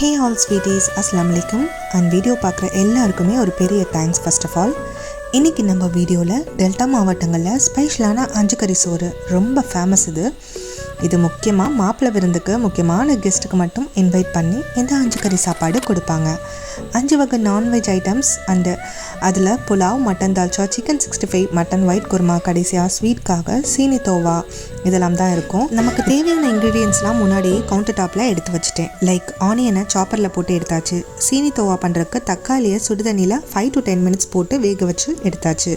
Hey all sweeties அஸ்லாம் வலைக்கம் and video பார்க்குற எல்லாருக்குமே ஒரு பெரிய தேங்க்ஸ் ஃபர்ஸ்ட் ஆஃப் ஆல் இன்றைக்கி நம்ம வீடியோவில் டெல்டா மாவட்டங்களில் ஸ்பெஷலான அஞ்சு கறி சோறு ரொம்ப ஃபேமஸ் இது. இது முக்கியமாக மாப்பிள்ளை விருந்துக்கு முக்கியமான கெஸ்ட்டுக்கு மட்டும் இன்வைட் பண்ணி இந்த அஞ்சு கறி சாப்பாடு கொடுப்பாங்க. அஞ்சு வகை நான்வெஜ் ஐட்டம்ஸ் அண்டு அதில் pulao mutton dalcha chicken sixty five mutton white kurma கடைசியாக ஸ்வீட்காக சீனி தோவா இதெல்லாம் தான் இருக்கும். நமக்கு தேவையான இன்க்ரீடியன்ஸ்லாம் முன்னாடியே கவுண்டர் டாப்பில் எடுத்து வச்சுட்டேன். லைக் ஆனியனை சாப்பரில் போட்டு எடுத்தாச்சு. சீனி தோவா பண்ணுறதுக்கு தக்காளியை சுடுதண்ணியில் ஃபைவ் டு டென் மினிட்ஸ் போட்டு வேக வச்சு எடுத்தாச்சு.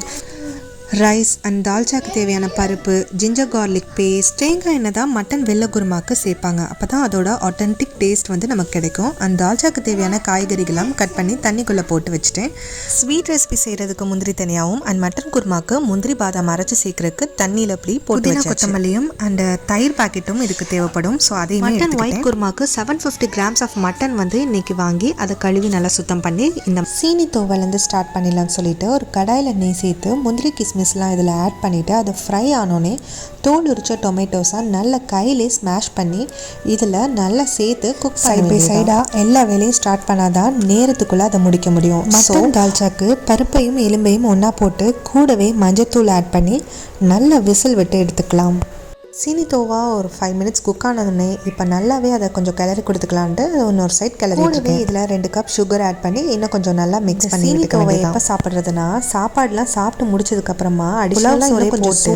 ரைஸ் அண்ட் தால்ச்சாக்கு தேவையான பருப்பு ஜிஞ்சர் கார்லிக் பேஸ்ட் தேங்காய் எண்ணெய் தான் மட்டன் வெள்ளை குருமாக்கு சேர்ப்பாங்க. அப்போ தான் அதோட ஆத்தென்டிக் டேஸ்ட் வந்து நமக்கு கிடைக்கும். அண்ட் தால்ச்சாக்கு தேவையான காய்கறிகள்லாம் கட் பண்ணி தண்ணிக்குள்ளே போட்டு வச்சுட்டேன். ஸ்வீட் ரெசிபி செய்கிறதுக்கு முந்திரி தனியாகவும் அண்ட் மட்டன் குருமாக்கு முந்திரி பாதாம் அரைச்சி சேர்க்கறதுக்கு தண்ணியில் அப்படி போட்டு கொத்தமல்லியும் அண்ட் தயிர் பாக்கெட்டும் இதுக்கு தேவைப்படும். ஸோ அதையும் mutton white குருமாக்கு seven fifty grams of mutton வந்து இன்னைக்கு வாங்கி அதை கழுவி நல்லா சுத்தம் பண்ணி இந்த சீனி தோவலேருந்து ஸ்டார்ட் பண்ணிடலாம்னு சொல்லிட்டு ஒரு கடாயில் நெய் சேர்த்து முந்திரி கிஸ்மிஸ்லாம் இதில் ஆட் பண்ணிவிட்டு அது ஃப்ரை ஆனோடனே தோல் உரிச்ச டொமேட்டோஸை நல்ல கையிலே ஸ்மாஷ் பண்ணி இதில் நல்லா சேர்த்து குக் சைட் பை சைடாக எல்லா வேலையும் ஸ்டார்ட் பண்ணாதான் நேரத்துக்குள்ளே அதை முடிக்க முடியும். மட்டன் தால்ச்சாக்கு பருப்பையும் எலும்பையும் ஒன்றா போட்டு கூடவே மஞ்சத்தூள் ஆட் பண்ணி நல்ல விசில் விட்டு எடுத்துக்கலாம். சீனி தோவா ஒரு ஃபைவ் மினிட்ஸ் குக் ஆனதுனே இப்போ நல்லாவே அதை கொஞ்சம் கிளறி கொடுத்துக்கலான்ட்டு இன்னொரு சைட் கிளறி கூடவே இதில் ரெண்டு கப் சுகர் ஆட் பண்ணி இன்னும் கொஞ்சம் நல்லா மிக்ஸ் பண்ணி சீனி தோவை எப்போ சாப்பிட்றதுனா சாப்பாடுலாம் சாப்பிட்டு முடிச்சதுக்கப்புறமா அடிஷனலாக போட்டு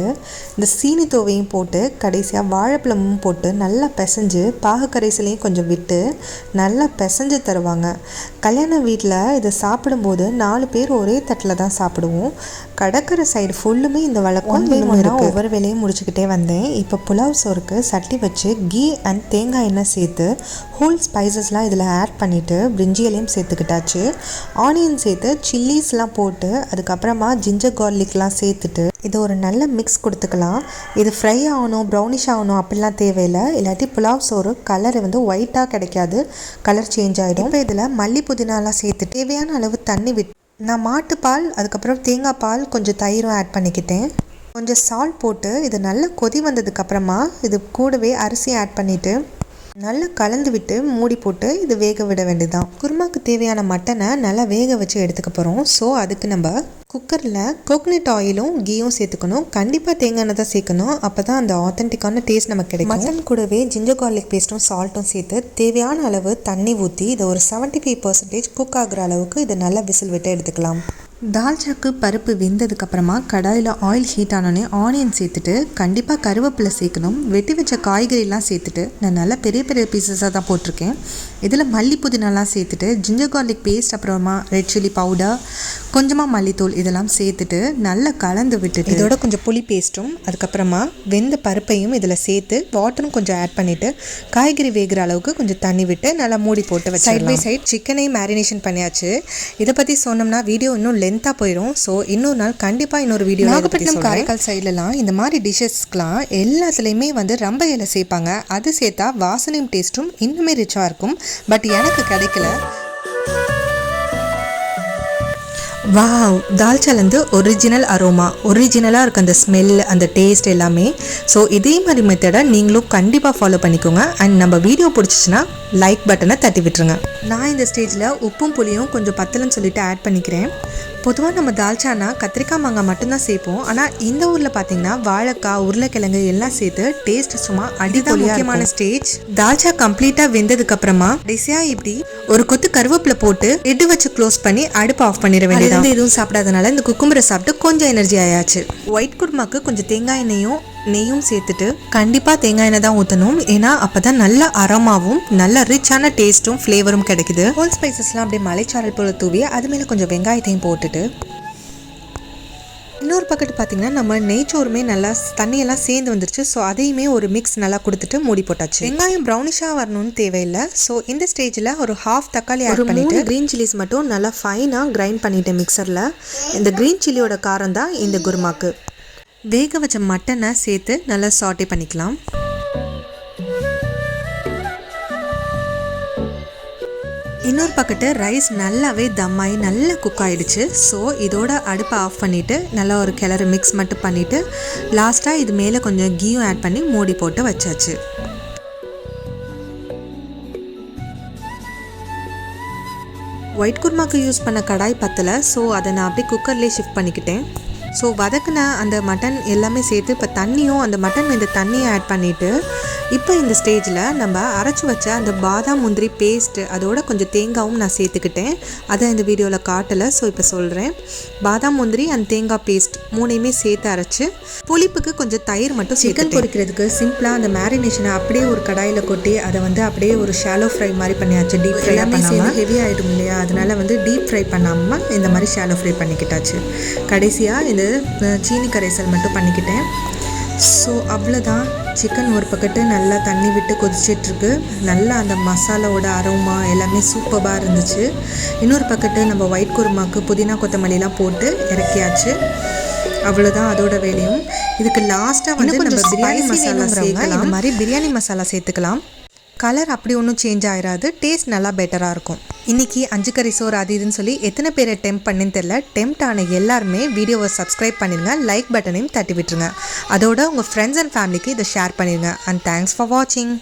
இந்த சீனி தோவையும் போட்டு கடைசியாக வாழைப்பழமும் போட்டு நல்லா பிசைஞ்சு பாகு கரைசலையும் கொஞ்சம் விட்டு நல்லா பிசைஞ்சு தருவாங்க. கல்யாண வீட்டில் இதை சாப்பிடும்போது நாலு பேர் ஒரே தட்டில் தான் சாப்பிடுவோம். கடற்கரை சைடு ஃபுல்லுமே இந்த வழக்கம் ஒவ்வொரு வேலையும் முடிச்சுக்கிட்டே வந்தேன். இப்போ புலாவ் சோறுக்கு சட்டி வச்சு கீ அண்ட் தேங்காய் எண்ணெய் சேர்த்து ஹோல் ஸ்பைசஸ்லாம் இதில் ஆட் பண்ணிவிட்டு பிரிஞ்சியலையும் சேர்த்துக்கிட்டாச்சு. ஆனியன் சேர்த்து சில்லிஸ்லாம் போட்டு அதுக்கப்புறமா ஜிஞ்சர் கார்லிக்லாம் சேர்த்துட்டு இது ஒரு நல்ல மிக்ஸ் கொடுத்துக்கலாம். இது ஃப்ரை ஆகணும் ப்ரௌனிஷ் ஆகணும் அப்படிலாம் தேவையில்லை. இல்லாட்டி புலாவ் சோறு கலர் வந்து ஒயிட்டாக கிடைக்காது. கலர் சேஞ்ச் ஆகிடும் இப்போ இதில் மல்லி புதினாலாம் சேர்த்து தேவையான அளவு தண்ணி விட்டு நான் மாட்டுப்பால் அதுக்கப்புறம் தேங்காய் பால் கொஞ்சம் தயிரும் ஆட் பண்ணிக்கிட்டேன். கொஞ்சம் சால்ட் போட்டு இது நல்லா கொதி வந்ததுக்கப்புறமா இது கூடவே அரிசி ஆட் பண்ணிவிட்டு நல்லா கலந்து விட்டு மூடி போட்டு இது வேக விட வேண்டியதுதான். குருமாக்கு தேவையான மட்டனை நல்லா வேக வச்சு எடுத்துக்க போகிறோம் ஸோ அதுக்கு நம்ம குக்கரில் கோகனட் ஆயிலும் கீயும் சேர்த்துக்கணும். கண்டிப்பாக தேங்காய் எண்ணெய் தான் சேர்க்கணும். அப்போ தான் அந்த ஆத்தென்டிக்கான டேஸ்ட் நமக்கு கிடைக்கும். மட்டன் கூடவே ஜிஞ்சர் கார்லிக் பேஸ்ட்டும் சால்ட்டும் சேர்த்து தேவையான அளவு தண்ணி ஊற்றி இதை ஒரு செவன்ட்டி ஃபைவ் பர்சன்டேஜ் குக் ஆகுற அளவுக்கு இதை நல்லா விசில் விட்டு எடுத்துக்கலாம். தால்ச்சாக்கு பருப்பு வெந்ததுக்கப்புறமா கடாயில் ஆயில் ஹீட் ஆனோடனே ஆனியன் சேர்த்துட்டு கண்டிப்பாக கருவேப்பிலை சேர்க்கணும். வெட்டி வச்ச காய்கறிலாம் சேர்த்துட்டு நான் நல்லா பெரிய பெரிய பீசஸாக தான் போட்டிருக்கேன். இதில் மல்லி புதினாலாம் சேர்த்துட்டு ஜிஞ்சர் கார்லிக் பேஸ்ட் அப்புறமா ரெட் சில்லி பவுடர் கொஞ்சமாக மல்லித்தூள் இதெல்லாம் சேர்த்துட்டு நல்லா கலந்து விட்டுட்டு இதோட கொஞ்சம் புளி பேஸ்ட்டும் அதுக்கப்புறமா வெந்த பருப்பையும் இதில் சேர்த்து வாட்டரும் கொஞ்சம் ஆட் பண்ணிவிட்டு காய்கறி வேகிற அளவுக்கு கொஞ்சம் தண்ணி விட்டு நல்லா மூடி போட்டு வச்சு சைட் பை சைட் சிக்கனையும் மேரினேஷன் பண்ணியாச்சு. இதை பற்றி சொன்னோம்னா வீடியோ இன்னும் லென்த்தாக போயிடும் ஸோ இன்னொரு நாள் கண்டிப்பாக இன்னொரு வீடியோ நாகப்பட்டினம் காரைக்கால் சைட்லலாம் இந்த மாதிரி டிஷ்ஷஸ்க்கெலாம் எல்லாத்துலேயுமே வந்து ரம்ப இலை சேர்ப்பாங்க. அது சேர்த்தா வாசனையும் டேஸ்ட்டும் இன்னுமே ரிச்சாக இருக்கும். பட் எனக்கு கிடைக்கல. வாவ் தால்ச்சாலேருந்து ஒரிஜினல் அரோமா ஒரிஜினலாக இருக்க அந்த ஸ்மெல் அந்த டேஸ்ட் எல்லாமே. ஸோ இதே மாதிரி மெத்தடை நீங்களும் கண்டிப்பாக ஃபாலோ பண்ணிக்கோங்க. அண்ட் நம்ம வீடியோ பிடிச்சிச்சின்னா லைக் பட்டனை தட்டி விட்டுருங்க. நான் இந்த ஸ்டேஜில் உப்பும் புளியும் கொஞ்சம் பத்தலன்னு சொல்லிட்டு ஆட் பண்ணிக்கிறேன். பொதுவாக நம்ம தால்ச்சானா கத்திரிக்காய் மாங்காய் மட்டும்தான் சேர்ப்போம் ஆனால் இந்த ஊரில் பார்த்தீங்கன்னா வாழைக்காய் உருளைக்கிழங்கு எல்லாம் சேர்த்து டேஸ்ட் சும்மா அடிதான் முக்கியமான ஸ்டேஜ் தால்ச்சா கம்ப்ளீட்டாக வெந்ததுக்கு அப்புறமா கடைசியாக இப்படி ஒரு கொத்து கருவேப்பிலை போட்டு எட்டு வச்சு க்ளோஸ் பண்ணி அடுப்பு ஆஃப் பண்ணிட வேண்டியது எதுவும் சாப்பிடாதனால இந்த குக்கும்பரை சாப்பிட்டு கொஞ்சம் எனர்ஜி ஆயாச்சு. ஒயிட் குருமாக்கு கொஞ்சம் தேங்காய் எண்ணெயும் நெய்யும் சேர்த்துட்டு கண்டிப்பாக தேங்காய் எண்ணெய் தான் ஊற்றணும் ஏன்னா அப்போ தான் நல்ல அரோமாவும் நல்ல ரிச்சான டேஸ்ட்டும் ஃப்ளேவரும் கிடைக்குது. ஹோல் ஸ்பைசஸ்லாம் அப்படியே மலைச்சாரல் போல தூவி அது மேலே கொஞ்சம் வெங்காயத்தையும் போட்டுட்டு இன்னொரு பக்கெட் பார்த்தீங்கன்னா நம்ம நெய்ச்சோறுமே நல்லா தண்ணியெல்லாம் சேர்ந்து வந்துருச்சு. ஸோ அதையுமே ஒரு மிக்ஸ் நல்லா கொடுத்துட்டு மூடி போட்டாச்சு. வெங்காயம் ப்ரௌனிஷாக வரணும்னு தேவையில்லை. ஸோ இந்த ஸ்டேஜில் ஒரு ஹாஃப் தக்காளி ஆட் பண்ணிட்டு க்ரீன் சில்லிஸ் மட்டும் நல்லா ஃபைனாக கிரைண்ட் பண்ணிட்டேன் மிக்சரில் இந்த க்ரீன் சில்லியோட காரம் தான் இந்த குருமாக்கு. வேக வச்ச மட்டனை சேர்த்து நல்லா சாட்டே பண்ணிக்கலாம். இன்னொரு பக்கத்து ரைஸ் நல்லாவே தம்மாயி நல்லா குக் ஆகிடுச்சு ஸோ இதோட அடுப்பை ஆஃப் பண்ணிவிட்டு நல்லா ஒரு கிளறு மிக்ஸ் மட்டும் பண்ணிவிட்டு லாஸ்ட்டாக இது மேலே கொஞ்சம் கீயும் ஆட் பண்ணி மூடி போட்டு வச்சாச்சு. ஒயிட் குருமாக்கு யூஸ் பண்ண கடாய் பத்தலை. ஸோ அதை நான் அப்படியே குக்கர்லேயே ஷிஃப்ட் பண்ணிக்கிட்டேன். ஸோ வதக்குன அந்த மட்டன் எல்லாமே சேர்த்து இப்போ தண்ணியும் அந்த மட்டன் இந்த தண்ணியை ஆட் பண்ணிவிட்டு இப்போ இந்த ஸ்டேஜில் நம்ம அரைச்சி வச்ச அந்த பாதாம் முந்திரி பேஸ்ட்டு அதோட கொஞ்சம் தேங்காவும் நான் சேர்த்துக்கிட்டேன். அதை இந்த வீடியோவில் காட்டலை ஸோ இப்போ சொல்கிறேன் பாதாம் முந்திரி அந்த தேங்காய் பேஸ்ட் மூணையுமே சேர்த்து அரைச்சி புளிப்புக்கு கொஞ்சம் தயிர் மட்டும் சிக்கன் பொரிக்கிறதுக்கு சிம்பிளாக அந்த மேரினேஷனை அப்படியே ஒரு கடாயில் கொட்டி அதை வந்து அப்படியே ஒரு ஷாலோ ஃப்ரை மாதிரி பண்ணியாச்சு டீப் ஃப்ரை பண்ணாமல் ஹெவி ஆகிடும் இல்லையா அதனால வந்து டீப் ஃப்ரை பண்ணாமல் இந்த மாதிரி ஷாலோ ஃப்ரை பண்ணிக்கிட்டாச்சு. கடைசியாக இந்த சீனி கரைசல் மட்டும் பண்ணிக்கிட்டேன். ஸோ அவ்வளோதான் சிக்கன் ஒரு பக்கத்து நல்லா தண்ணி விட்டு கொதிச்சிட்ருக்கு. நல்லா அந்த மசாலாவோட அரோமா எல்லாமே சூப்பராக இருந்துச்சு. இன்னொரு பக்கத்து நம்ம ஒயிட் குருமாக்கு புதினா கொத்தமல்லிலாம் போட்டு இறக்கியாச்சு. அவ்வளோதான் அதோட வேலையும். இதுக்கு லாஸ்ட்டாக வந்து நம்ம பிரியாணி மசாலா சேர்க்கலாம். இந்த மாதிரி பிரியாணி மசாலா சேர்த்துக்கலாம். கலர் அப்படி ஒன்றும் சேஞ்ச் ஆகிடாது டேஸ்ட் நல்லா பெட்டராக இருக்கும். இன்றைக்கி அஞ்சு கறி சோறு அது இதுன்னு சொல்லி எத்தனை பேரை டெம்ப் பண்ணுன்னு தெரில டெம்ப்ட் ஆன எல்லாருமே வீடியோவை சப்ஸ்கிரைப் பண்ணிடுங்க லைக் பட்டனையும் தட்டி விட்டுருங்க. அதோட உங்கள் ஃப்ரெண்ட்ஸ் அண்ட் ஃபேமிலிக்கு இதை ஷேர் பண்ணிடுங்க அண்ட் தேங்க்ஸ் ஃபார் வாட்சிங்